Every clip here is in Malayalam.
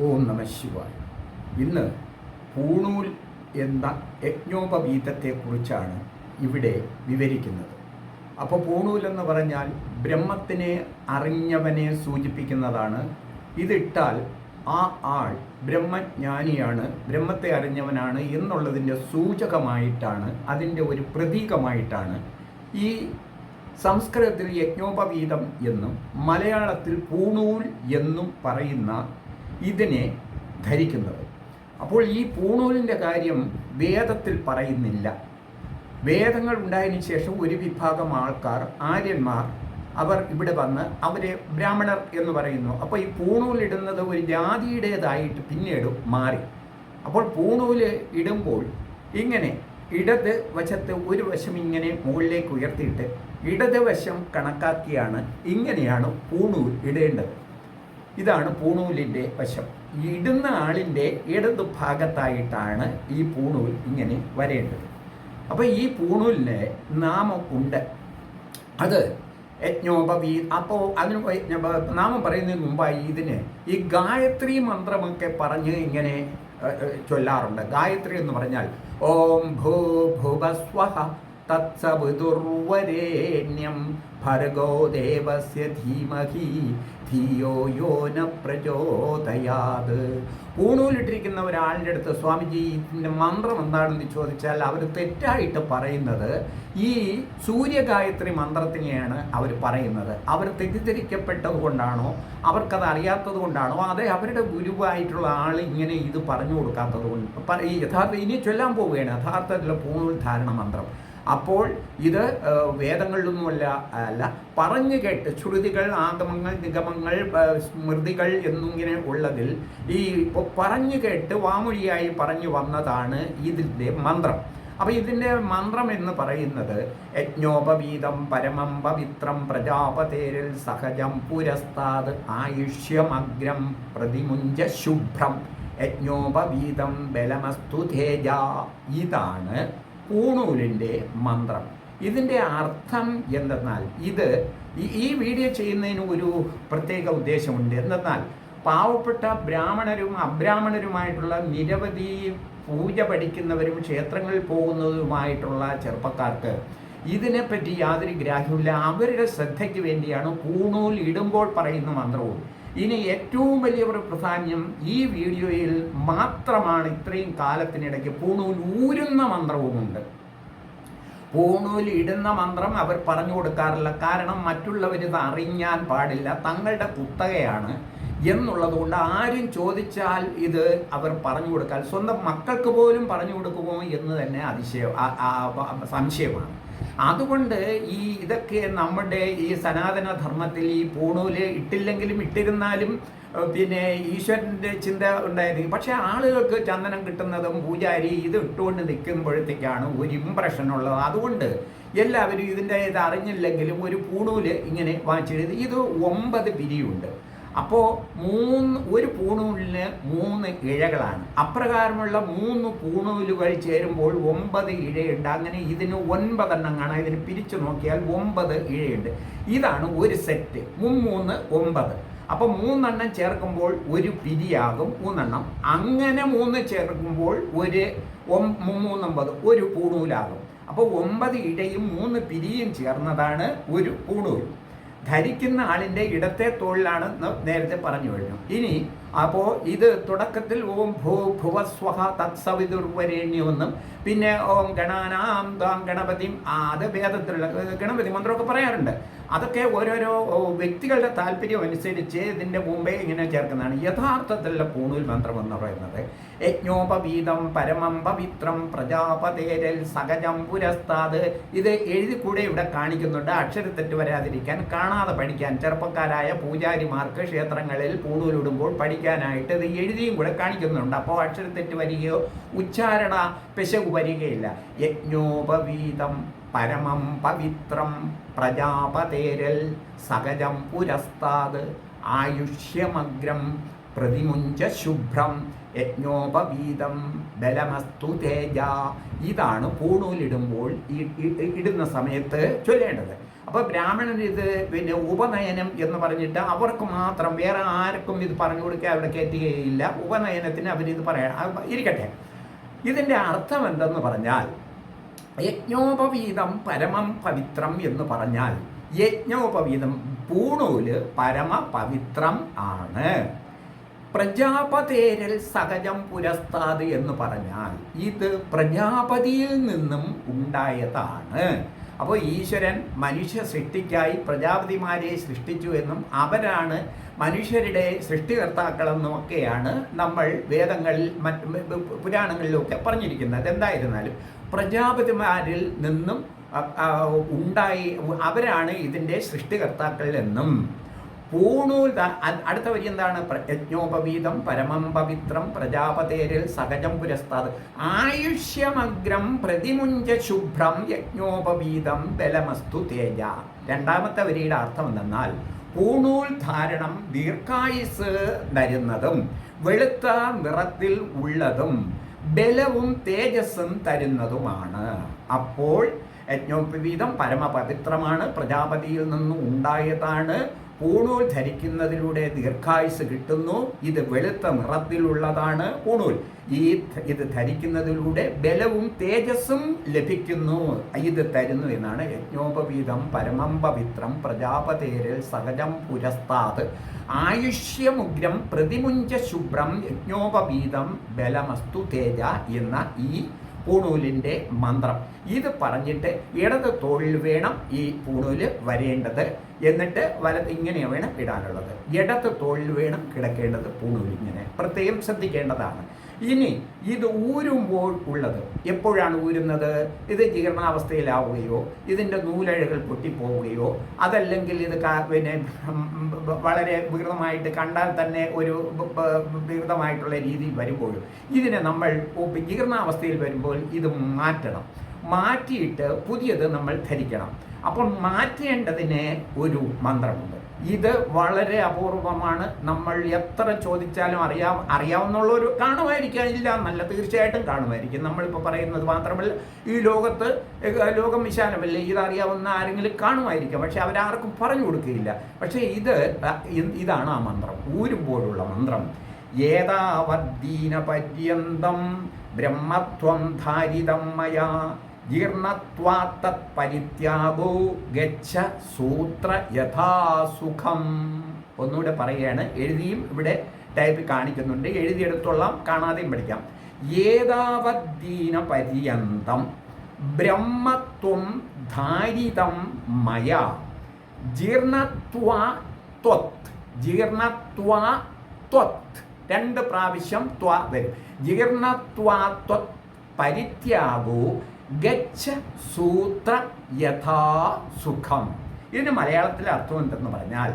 ഓം നമ ശിവായ. ഇന്ന് പൂണൂൽ എന്ന യജ്ഞോപവീതത്തെക്കുറിച്ചാണ് ഇവിടെ വിവരിക്കുന്നത്. അപ്പോൾ പൂണൂൽ എന്ന് പറഞ്ഞാൽ ബ്രഹ്മത്തിനെ അറിഞ്ഞവനെ സൂചിപ്പിക്കുന്നതാണ്. ഇതിട്ടാൽ ആ ആൾ ബ്രഹ്മജ്ഞാനിയാണ് ബ്രഹ്മത്തെ അറിഞ്ഞവനാണ് എന്നുള്ളതിന്റെ സൂചകമായിട്ടാണ് അതിന്റെ ഒരു പ്രതീകമായിട്ടാണ് ഈ സംസ്കൃതത്തിൽ യജ്ഞോപവീതം എന്നും മലയാളത്തിൽ പൂണൂൽ എന്നും പറയുന്ന ഇതിനെ ധരിക്കുന്നത്. അപ്പോൾ ഈ പൂണൂലിന്റെ കാര്യം വേദത്തിൽ പറയുന്നില്ല. വേദങ്ങൾ ഉണ്ടായതിനു ശേഷം ഒരു വിഭാഗം ആൾക്കാർ ആര്യന്മാർ അവർ ഇവിടെ വന്ന് അവരെ ബ്രാഹ്മണർ എന്ന് പറയുന്നു. അപ്പോൾ ഈ പൂണൂലിടുന്നത് ഒരു ജാതിയുടേതായിട്ട് പിന്നീട് മാറി. അപ്പോൾ പൂണൂൽ ഇടുമ്പോൾ ഇങ്ങനെ ഇടത് വശത്ത് ഒരു വശം ഇങ്ങനെ മുകളിലേക്ക് ഉയർത്തിയിട്ട് ഇടത് വശം കണക്കാക്കിയാണ് ഇങ്ങനെയാണ് പൂണൂൽ ഇടേണ്ടത്. ഇതാണ് പൂണൂലിന്റെ വശം. ഇടുന്ന ആളിന്റെ ഇടത് ഭാഗത്തായിട്ടാണ് ഈ പൂണൂൽ ഇങ്ങനെ വരേണ്ടത്. അപ്പോൾ ഈ പൂണൂലിന് നാമം ഉണ്ട്. അത് യജ്ഞോപവീ അപ്പോൾ അതിന് നാമം പറയുന്നതിന് മുമ്പായി ഇതിന് ഈ ഗായത്രി മന്ത്രമൊക്കെ പറഞ്ഞ് ഇങ്ങനെ ചൊല്ലാറുണ്ട്. ഗായത്രി എന്ന് പറഞ്ഞാൽ ഓം ഭൂ ഭുവസ്വഹ തത്സവിതുർവരേണ്യം ഭർഗോ ദേവസ്യ ധീമഹി ധിയോ യോന പ്രചോദയാത്. പൂണൂലിട്ടിരിക്കുന്ന ഒരാളുടെ അടുത്ത് സ്വാമിജി ഇതിന്റെ മന്ത്രം എന്താണെന്ന് ചോദിച്ചാൽ അവർ തെറ്റായിട്ട് പറയുന്നത് ഈ സൂര്യഗായത്രി മന്ത്രത്തിനെയാണ് അവർ പറയുന്നത്. അവർ തെറ്റിദ്ധരിക്കപ്പെട്ടത് കൊണ്ടാണോ അവർക്കത് അറിയാത്തത് കൊണ്ടാണോ അതെ അവരുടെ ഗുരുവായിട്ടുള്ള ആൾ ഇങ്ങനെ ഇത് പറഞ്ഞു കൊടുക്കാത്തത് കൊണ്ട് യഥാർത്ഥ ഇനി ചൊല്ലാൻ പോവുകയാണ്. യഥാർത്ഥത്തിലുള്ള പൂണൂൽ ധാരണ മന്ത്രം. അപ്പോൾ ഇത് വേദങ്ങളിലൊന്നുമല്ല അല്ല പറഞ്ഞു കേട്ട് ശ്രുതികൾ ആഗമങ്ങൾ നിഗമങ്ങൾ സ്മൃതികൾ എന്നിങ്ങനെ ഉള്ളതിൽ ഈ പറഞ്ഞു കേട്ട് വാമൊഴിയായി പറഞ്ഞു വന്നതാണ് ഇതിന്റെ മന്ത്രം. അപ്പോൾ ഇതിന്റെ മന്ത്രം എന്ന് പറയുന്നത് യജ്ഞോപവീതം പരമം പവിത്രം പ്രജാപതേരിൽ സഹജം പുരസ്താത് ആയുഷ്യമഗ്രം പ്രതിമുഞ്ച ശുഭ്രം. യജ്ഞോപവീതം ബലമസ്തു തേജ. ഇതാണ് പൂണൂലിന്റെ മന്ത്രം. ഇതിന്റെ അർത്ഥം എന്തെന്നാൽ ഇത് ഈ- വീഡിയോ ചെയ്യുന്നതിന് ഒരു പ്രത്യേക ഉദ്ദേശമുണ്ട്. എന്തെന്നാൽ പാവപ്പെട്ട ബ്രാഹ്മണരും അബ്രാഹ്മണരുമായിട്ടുള്ള നിരവധി പൂജ പഠിക്കുന്നവരും ക്ഷേത്രങ്ങളിൽ പോകുന്നതുമായിട്ടുള്ള ചെറുപ്പക്കാർക്ക് ഇതിനെപ്പറ്റി യാതൊരു ഗ്രാഹ്യമില്ല അവരുടെ ശ്രദ്ധയ്ക്ക് വേണ്ടിയാണ് പൂണൂൽ ഇടുമ്പോൾ പറയുന്ന മന്ത്രവും. ഇനി ഏറ്റവും വലിയ ഒരു പ്രാധാന്യം ഈ വീഡിയോയിൽ മാത്രമാണ് ഇത്രയും കാലത്തിനിടയ്ക്ക് പൂണൂൽ ഊരുന്ന മന്ത്രവുമുണ്ട് പൂണൂൽ ഇടുന്ന മന്ത്രം അവർ പറഞ്ഞു കൊടുക്കാറില്ല. കാരണം മറ്റുള്ളവർ ഇത് അറിഞ്ഞാൻ പാടില്ല. തങ്ങളുടെ കുത്തകയാണ് എന്നുള്ളത് കൊണ്ട് ആരും ചോദിച്ചാൽ ഇത് അവർ പറഞ്ഞു കൊടുക്കാൻ സ്വന്തം മക്കൾക്ക് പോലും പറഞ്ഞു കൊടുക്കുമോ എന്ന് തന്നെ അതിശയം സംശയമാണ്. അതുകൊണ്ട് ഈ ഇതൊക്കെ നമ്മുടെ ഈ സനാതന ധർമ്മത്തിൽ ഈ പൂണൂൽ ഇട്ടില്ലെങ്കിലും ഇട്ടിരുന്നാലും പിന്നെ ഈശ്വരന്റെ ചിന്ത ഉണ്ടായിരുന്നു. പക്ഷേ ആളുകൾക്ക് ചന്ദനം കിട്ടുന്നതും പൂജാരി ഇത് ഇട്ടുകൊണ്ട് നിൽക്കുമ്പോഴത്തേക്കാണ് ഒരു ഇമ്പ്രഷൻ ഉള്ളത്. അതുകൊണ്ട് എല്ലാവരും ഇതിന്റെ ഇത് അറിഞ്ഞില്ലെങ്കിലും ഒരു പൂണൂൽ ഇങ്ങനെ വാങ്ങിച്ചെഴുതി ഇത് ഒമ്പത് പിരിയുണ്ട്. അപ്പോൾ മൂന്ന് ഒരു പൂണൂലിന് മൂന്ന് ഇഴകളാണ്. അപ്രകാരമുള്ള മൂന്ന് പൂണൂലുകൾ ചേരുമ്പോൾ ഒമ്പത് ഇഴയുണ്ട്. അങ്ങനെ ഇതിന് ഒൻപതെണ്ണം കാണാം ഇതിന് പിരിച്ചു നോക്കിയാൽ ഒമ്പത് ഇഴയുണ്ട്. ഇതാണ് ഒരു സെറ്റ്. മുമ്മൂന്ന് ഒമ്പത്. അപ്പോൾ മൂന്നെണ്ണം ചേർക്കുമ്പോൾ ഒരു പിരിയാകും. മൂന്നെണ്ണം. അങ്ങനെ മൂന്ന് ചേർക്കുമ്പോൾ ഒരു മൂന്നൊമ്പത് ഒരു പൂണൂലാകും. അപ്പോൾ ഒമ്പത് ഇഴയും മൂന്ന് പിരിയും ചേർന്നതാണ് ഒരു പൂണൂൽ. ധരിക്കുന്ന ആളിന്റെ ഇടത്തെ തോളിലാണ് നേരത്തെ പറഞ്ഞു കഴിഞ്ഞു. ഇനി അപ്പോൾ ഇത് തുടക്കത്തിൽ ഓം ഭൂ ഭുവസ്വഹ തത്സവിതുർവരേണ്യമെന്നും പിന്നെ ഓം ഗണാനാം ത്വാം ഗണപതിയും അത് വേദത്തിലുള്ള ഗണപതി മന്ത്രമൊക്കെ പറയാറുണ്ട്. അതൊക്കെ ഓരോരോ വ്യക്തികളുടെ താല്പര്യം അനുസരിച്ച് ഇതിന്റെ മുമ്പേ ഇങ്ങനെ ചേർക്കുന്നതാണ്. യഥാർത്ഥത്തിലുള്ള പൂണൂൽ മന്ത്രം എന്ന് പറയുന്നത് യജ്ഞോപവീതം പരമം പവിത്രം പ്രജാപതേരൽ സഹജം പുരസ്താത് ഇത് എഴുതി കൂടെ ഇവിടെ കാണിക്കുന്നുണ്ട്. അക്ഷരത്തെറ്റ് വരാതിരിക്കാൻ കാണാതെ പഠിക്കാൻ. ചെറുപ്പക്കാരായ പൂജാരിമാർക്ക് ക്ഷേത്രങ്ങളിൽ പൂണൂലിടുമ്പോൾ പഠിക്കാനായിട്ട് ഇത് എഴുതിയും കൂടെ കാണിക്കുന്നുണ്ട്. അപ്പോൾ അക്ഷരത്തെറ്റ് വരികയോ ഉച്ചാരണ പിശകു വരികയില്ല. യജ്ഞോപവീതം പരമം പവിത്രം പ്രജാപതേരൽ സഹജം പുരസ്താത് ആയുഷ്യമഗ്രം പ്രതിമുഞ്ച ശുഭ്രം യജ്ഞോപവീതം ബലമസ്തു തേജ. ഇതാണ് പൂണൂലിടുമ്പോൾ ഇടുന്ന സമയത്ത് ചൊല്ലേണ്ടത്. അപ്പോൾ ബ്രാഹ്മണൻ ഇത് പിന്നെ ഉപനയനം എന്ന് പറഞ്ഞിട്ട് അവർക്ക് മാത്രം വേറെ ആർക്കും ഇത് പറഞ്ഞു കൊടുക്കുക അവിടെ കയറ്റുകയില്ല. ഉപനയനത്തിന് അവരിത് പറയാൻ ഇരിക്കട്ടെ. ഇതിന്റെ അർത്ഥം എന്തെന്ന് പറഞ്ഞാൽ യജ്ഞോപവീതം പരമം പവിത്രം എന്ന് പറഞ്ഞാൽ യജ്ഞോപവീതം പൂണൂൽ പരമ പവിത്രം ആണ്. പ്രജാപതേരൽ സഹജം പുരസ്താത് എന്ന് പറഞ്ഞാൽ ഇത് പ്രജാപതിയിൽ നിന്നും ഉണ്ടായതാണ്. അപ്പോൾ ഈശ്വരൻ മനുഷ്യ സൃഷ്ടിക്കായി പ്രജാപതിമാരെ സൃഷ്ടിച്ചു എന്നും അവരാണ് മനുഷ്യരുടെ സൃഷ്ടികർത്താക്കളെന്നും ഒക്കെയാണ് നമ്മൾ വേദങ്ങളിൽ പുരാണങ്ങളിലൊക്കെ പറഞ്ഞിരിക്കുന്നത്. എന്തായിരുന്നാലും പ്രജാപതിമാരിൽ നിന്നും ഉണ്ടായി അവരാണ് ഇതിന്റെ സൃഷ്ടികർത്താക്കൾ എന്നും പൂണൂൽ അടുത്ത വരി എന്താണ്? യജ്ഞോപവീതം പരമം പവിത്രം പ്രജാപതേരിൽ സഹജം പുരസ്താത് ആയുഷ്യമഗ്രം പ്രതിമുഞ്ച ശുഭ്രം യജ്ഞോപവീതം ബലമസ്തു തേജ. രണ്ടാമത്തെ വരിയുടെ അർത്ഥം എന്തെന്നാൽ പൂണൂൽ ധാരണം ദീർഘായുസ് തരുന്നതും വെളുത്ത നിറത്തിൽ ഉള്ളതും ബലവും തേജസ്സും തരുന്നതുമാണ്. അപ്പോൾ യജ്ഞോപവീതം പരമപവിത്രമാണ്. പ്രജാപതിയിൽ നിന്നും ഉണ്ടായതാണ് പൂണൂൽ ധരിക്കുന്നതിലൂടെ ദീർഘായുസ് കിട്ടുന്നു. ഇത് വെളുത്ത നിറത്തിലുള്ളതാണ് പൂണൂൽ ഈ ഇത് ധരിക്കുന്നതിലൂടെ ബലവും തേജസ്സും ലഭിക്കുന്നു. ഇത് തരുന്നു എന്നാണ് യജ്ഞോപവീതം പരമം പവിത്രം പ്രജാപതേരിൽ സഹജം പുരസ്താത്. ആയുഷ്യമുഗ്രം പ്രതിമുഞ്ച ശുഭ്രം യജ്ഞോപവീതം ബലമസ്തു തേജ എന്ന ഈ പൂണൂലിന്റെ മന്ത്രം. ഇത് പറഞ്ഞിട്ട് ഇടത് തോളിൽ വേണം ഈ പൂണൂൽ വരേണ്ടത്. എന്നിട്ട് വലത് ഇങ്ങനെ വേണം ഇടാനുള്ളത്. ഇടത് തോളിൽ വേണം കിടക്കേണ്ടത് പൂണൂലിങ്ങനെ പ്രത്യേകം ശ്രദ്ധിക്കേണ്ടതാണ്. ഇനി ഇത് ഊരുമ്പോൾ ഉള്ളത് എപ്പോഴാണ് ഊരുന്നത്? ഇത് ജീർണാവസ്ഥയിലാവുകയോ ഇതിന്റെ നൂലഴകൾ പൊട്ടിപ്പോവുകയോ അതല്ലെങ്കിൽ ഇത് പിന്നെ വളരെ വികൃതമായിട്ട് കണ്ടാൽ തന്നെ ഒരു വികൃതമായിട്ടുള്ള രീതിയിൽ വരുമ്പോഴും ഇതിനെ നമ്മൾ ജീർണാവസ്ഥയിൽ വരുമ്പോൾ ഇത് മാറ്റണം. മാറ്റിയിട്ട് പുതിയത് നമ്മൾ ധരിക്കണം. അപ്പോൾ മാറ്റേണ്ടതിന് ഒരു മന്ത്രമുണ്ട്. ഇത് വളരെ അപൂർവമാണ്. നമ്മൾ എത്ര ചോദിച്ചാലും അറിയാം അറിയാവുന്നുള്ളൊരു ഒരു ഇല്ല നല്ല തീർച്ചയായിട്ടും കാണുമായിരിക്കും. നമ്മളിപ്പോൾ പറയുന്നത് മാത്രമല്ല ഈ ലോകത്ത് ലോകം വിശാലമല്ലേ? ഇത് ആരെങ്കിലും കാണുമായിരിക്കാം. പക്ഷെ അവരാർക്കും പറഞ്ഞു കൊടുക്കുകയില്ല. പക്ഷേ ഇത് ഇതാണ് ആ മന്ത്രം. ഊരുമ്പോഴുള്ള മന്ത്രം. ഏതാവദ്ദീന പര്യന്തം ബ്രഹ്മത്വം ധാരിതം മയാ. ജീർണത്വാത്തത്പരിത്യാഗോ ഗച്ഛ സൂത്ര യഥാസുഖം. ഒന്നുകൂടെ പറയുകയാണ്. എഴുതിയും ഇവിടെ ടൈപ്പ് കാണിക്കുന്നുണ്ട്. എഴുതിയെടുത്തോളാം. കാണാതെയും പഠിക്കാം. ഏതാവദ്ദീന പര്യന്തം ബ്രഹ്മത്വം ധാരിതം മയ. ജീർണത്വാ ത്വത്. ജീർണത്വാ ത്വത്. രണ്ട് പ്രാവശ്യം ത്വ വരും. ജീർണത്വാ ത്വത് പരിത്യാഗോ ഗച്ഛ സൂത്ര യഥാ സുഖം. ഇതിന് മലയാളത്തിലെ അർത്ഥം എന്തെന്ന് പറഞ്ഞാൽ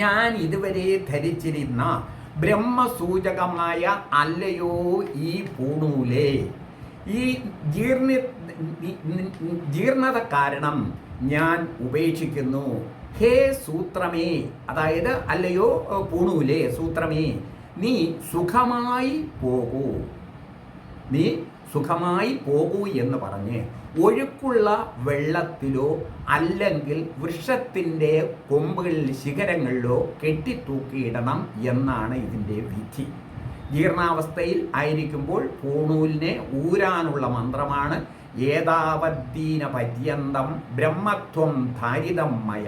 ഞാൻ ഇതുവരെ ധരിച്ചിരുന്ന ബ്രഹ്മസൂചകമായ അല്ലയോ ഈ പൂണൂലേ. ഈ ജീർണ ജീർണത കാരണം ഞാൻ ഉപേക്ഷിക്കുന്നു. ഹേ സൂത്രമേ അതായത് അല്ലയോ പൂണൂലേ സൂത്രമേ നീ സുഖമായി പോകൂ. നീ സുഖമായി പോകൂ എന്ന് പറഞ്ഞ് ഒഴുക്കുള്ള വെള്ളത്തിലോ അല്ലെങ്കിൽ വൃക്ഷത്തിന്റെ കൊമ്പുകളിൽ ശിഖരങ്ങളിലോ കെട്ടിത്തൂക്കിയിടണം എന്നാണ് ഇതിന്റെ വിധി. ജീർണാവസ്ഥയിൽ ആയിരിക്കുമ്പോൾ പൂണൂലിനെ ഊരാനുള്ള മന്ത്രമാണ് ഏതാവദ്ദീന പര്യന്തം ബ്രഹ്മത്വം ധാരിതം മയ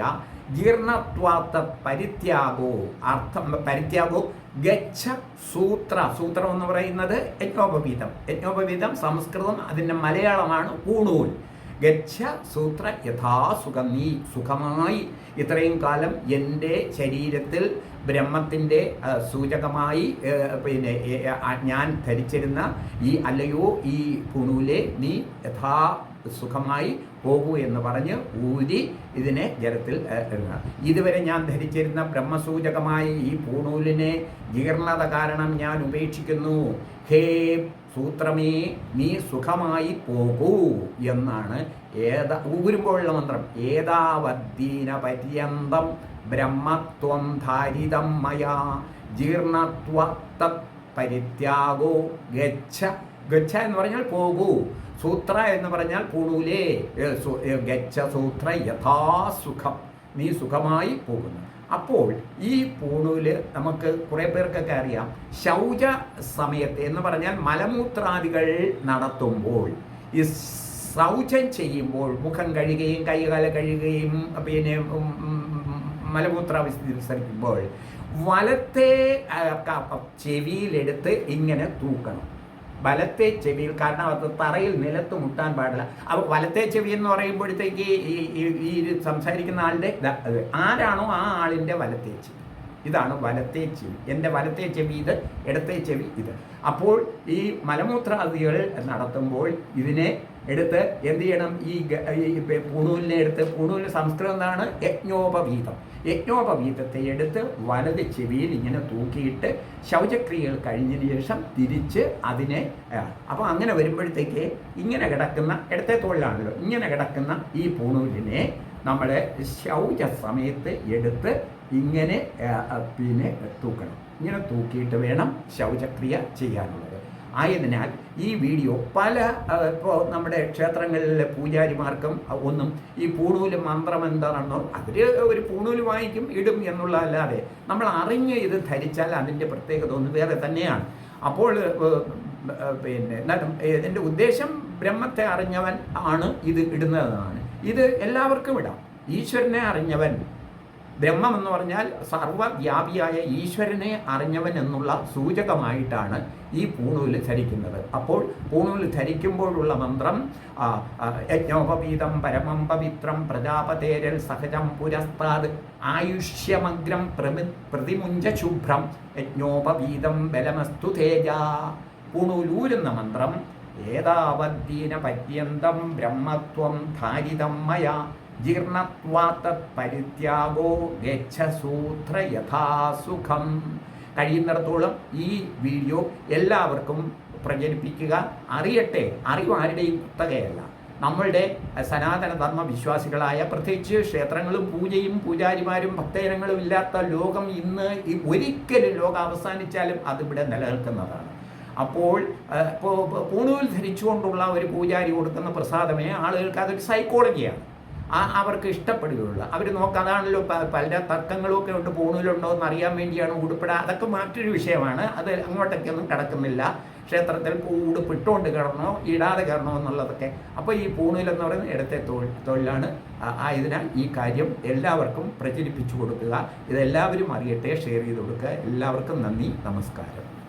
ജീർണത്വാത്ത പരിത്യാഗോ അർത്ഥം പരിത്യാഗോ ഗച്ഛ സൂത്ര. സൂത്രം എന്ന് പറയുന്നത് യജ്ഞോപവീതം. യജ്ഞോപവീതം സംസ്കൃതം അതിന്റെ മലയാളമാണ് ഊണൂൽ. ഗച്ഛ സൂത്ര യഥാസുഖം നീ സുഖമായി ഇത്രയും കാലം എന്റെ ശരീരത്തിൽ ബ്രഹ്മത്തിന്റെ സൂചകമായി പിന്നെ ഞാൻ ധരിച്ചിരുന്ന ഈ അല്ലയോ ഈ പുണൂലെ നീ യഥാ സുഖമായി പോകൂ എന്ന് പറഞ്ഞ് ഊരി ഇതിനെ ജലത്തിൽ ഇതുവരെ ഞാൻ ധരിച്ചിരുന്ന ബ്രഹ്മസൂചകമായ ഈ പൂണൂലിനെ ജീർണത കാരണം ഞാൻ ഉപേക്ഷിക്കുന്നു. ഹേ സൂത്രമേ നീ സുഖമായി പോകൂ എന്നാണ് ഏത ഊരുമ്പോഴുള്ള മന്ത്രം. ഏതാവദ്ദീന പര്യന്തം ബ്രഹ്മത്വം ധാരിതം മയാ ജീർണത്വ പരിത്യാഗോ ഗച്ഛ. ഗച്ഛ എന്ന് പറഞ്ഞാൽ പോകൂ. സൂത്ര എന്ന് പറഞ്ഞാൽ ഏ, ഗച്ഛ സൂത്ര യഥാസുഖം നീ സുഖമായി പോകുന്നു. അപ്പോൾ ഈ പൂണൂൽ നമുക്ക് കുറേ പേർക്കൊക്കെ അറിയാം. ശൗച സമയത്ത് എന്ന് പറഞ്ഞാൽ മലമൂത്രാദികൾ നടത്തുമ്പോൾ ഈ ശൗചം ചെയ്യുമ്പോൾ മുഖം കഴുകുകയും കൈകാല കഴുകുകയും പിന്നെ മലമൂത്ര വിസർജിക്കുമ്പോൾ വലത്തെ ചെവിയിലെടുത്ത് ഇങ്ങനെ തൂക്കണം. വലത്തെ ചെവിയിൽ കാരണം അത് തറയിൽ നിലത്ത് മുട്ടാൻ പാടില്ല. അപ്പോൾ വലത്തെ ചെവി എന്ന് പറയുമ്പോഴത്തേക്ക് ഈ ഈ- സംസാരിക്കുന്ന ആളുടെ ആരാണോ ആ ആളിന്റെ വലത്തെ ചെവി. ഇതാണ് വലത്തെ ചെവി. എന്റെ വലത്തെ ചെവി ഇത് ഇടത്തെ ചെവി ഇത്. അപ്പോൾ ഈ മലമൂത്രാദികൾ നടത്തുമ്പോൾ ഇതിനെ എടുത്ത് എന്ത് ചെയ്യണം? ഈ പുണൂലിനെ എടുത്ത് പുണൂൽ സംസ്കൃതം എന്താണ്? യജ്ഞോപവീതം. യജ്ഞോപവീതത്തെ എടുത്ത് വലത് ചെവിയിൽ ഇങ്ങനെ തൂക്കിയിട്ട് ശൗചക്രിയകൾ കഴിഞ്ഞതിന് ശേഷം തിരിച്ച് അതിനെ അപ്പോൾ അങ്ങനെ വരുമ്പോഴത്തേക്ക് ഇങ്ങനെ കിടക്കുന്ന ഇടത്തെ തൊഴിലാണല്ലോ ഇങ്ങനെ കിടക്കുന്ന ഈ പുണൂലിനെ നമ്മൾ ശൗച സമയത്ത് എടുത്ത് ഇങ്ങനെ പിന്നെ തൂക്കണം. ഇങ്ങനെ തൂക്കിയിട്ട് വേണം ശൗചക്രിയ ചെയ്യാനുള്ളത്. ആയതിനാൽ ഈ വീഡിയോ പല ഇപ്പോൾ നമ്മുടെ ക്ഷേത്രങ്ങളിലെ പൂജാരിമാർക്കും ഒന്നും ഈ പൂണൂൽ മന്ത്രം എന്താണെന്നോ അവർ ഒരു പൂണൂൽ വാങ്ങിക്കും ഇടും എന്നുള്ളതല്ലാതെ നമ്മൾ അറിഞ്ഞ് ഇത് ധരിച്ചാൽ അതിന്റെ പ്രത്യേകത ഒന്ന് വേറെ തന്നെയാണ്. അപ്പോൾ പിന്നെ എന്താണ് എന്റെ ഉദ്ദേശം ബ്രഹ്മത്തെ അറിഞ്ഞവൻ ആണ് ഇത് ഇടുന്നതെന്നാണ് ഇത് എല്ലാവർക്കും ഇടാം. ഈശ്വരനെ അറിഞ്ഞവൻ ബ്രഹ്മം എന്ന് പറഞ്ഞാൽ സർവവ്യാപിയായ ഈശ്വരനെ അറിഞ്ഞവൻ എന്നുള്ള സൂചകമായിട്ടാണ് ഈ പൂണൂൽ ധരിക്കുന്നത്. അപ്പോൾ പൂണൂൽ ധരിക്കുമ്പോഴുള്ള മന്ത്രം യജ്ഞോപവീതം പരമം പവിത്രം പ്രജാപതേരൽ സഹജം പുരസ്താത് ആയുഷ്യമഗ്രം പ്രമി പ്രതിമുഞ്ച ശുഭ്രം യജ്ഞോപവീതം ബലമസ്തു തേജ. പൂണൂലൂരുന്ന മന്ത്രം ഏതാവദ്ദീന പര്യന്തം ബ്രഹ്മത്വം ധാരിതം മയ ജീർണത്വാത്ത പരിത്യാഗോ ഗച്ഛസൂത്ര യഥാസുഖം കഴിയുന്നിടത്തോളം ഈ വീഡിയോ എല്ലാവർക്കും പ്രചരിപ്പിക്കുക അറിയട്ടെ അറിവ് ആരുടെയും കുത്തകയല്ല. നമ്മളുടെ സനാതന ധർമ്മ വിശ്വാസികളായ പ്രത്യേകിച്ച് ക്ഷേത്രങ്ങളും പൂജയും പൂജാരിമാരും ഭക്തജനങ്ങളും ഇല്ലാത്ത ലോകം ഇന്ന് ഒരിക്കലും ലോകം അവസാനിച്ചാലും അതിവിടെ നിലനിൽക്കുന്നതാണ്. അപ്പോൾ ഇപ്പോൾ പൂണൂൽ ധരിച്ചുകൊണ്ടുള്ള ഒരു പൂജാരി കൊടുക്കുന്ന പ്രസാദമേ ആളുകൾക്ക് അതൊരു സൈക്കോളജിയാണ് ആ അവർക്ക് ഇഷ്ടപ്പെടുകയുള്ളൂ. അവർ നോക്കുക അതാണല്ലോ പല തർക്കങ്ങളും ഒക്കെ ഉണ്ട് പോണിലുണ്ടോ എന്ന് അറിയാൻ വേണ്ടിയാണ് ഉടുപ്പിട അതൊക്കെ മറ്റൊരു വിഷയമാണ്. അത് അങ്ങോട്ടേക്കൊന്നും കിടക്കുന്നില്ല. ക്ഷേത്രത്തിൽ ഉടുപ്പ് ഇട്ടുകൊണ്ട് കിടന്നോ ഇടാതെ കിടണോ എന്നുള്ളതൊക്കെ. അപ്പോൾ ഈ പൂണിലെന്ന് പറയുന്നത് ഇടത്തെ തൊഴിലാണ്. ആയതിനാൽ ഈ കാര്യം എല്ലാവർക്കും പ്രചരിപ്പിച്ചു കൊടുക്കുക. ഇതെല്ലാവരും അറിയട്ടെ ഷെയർ ചെയ്ത് കൊടുക്കുക. എല്ലാവർക്കും നന്ദി നമസ്കാരം.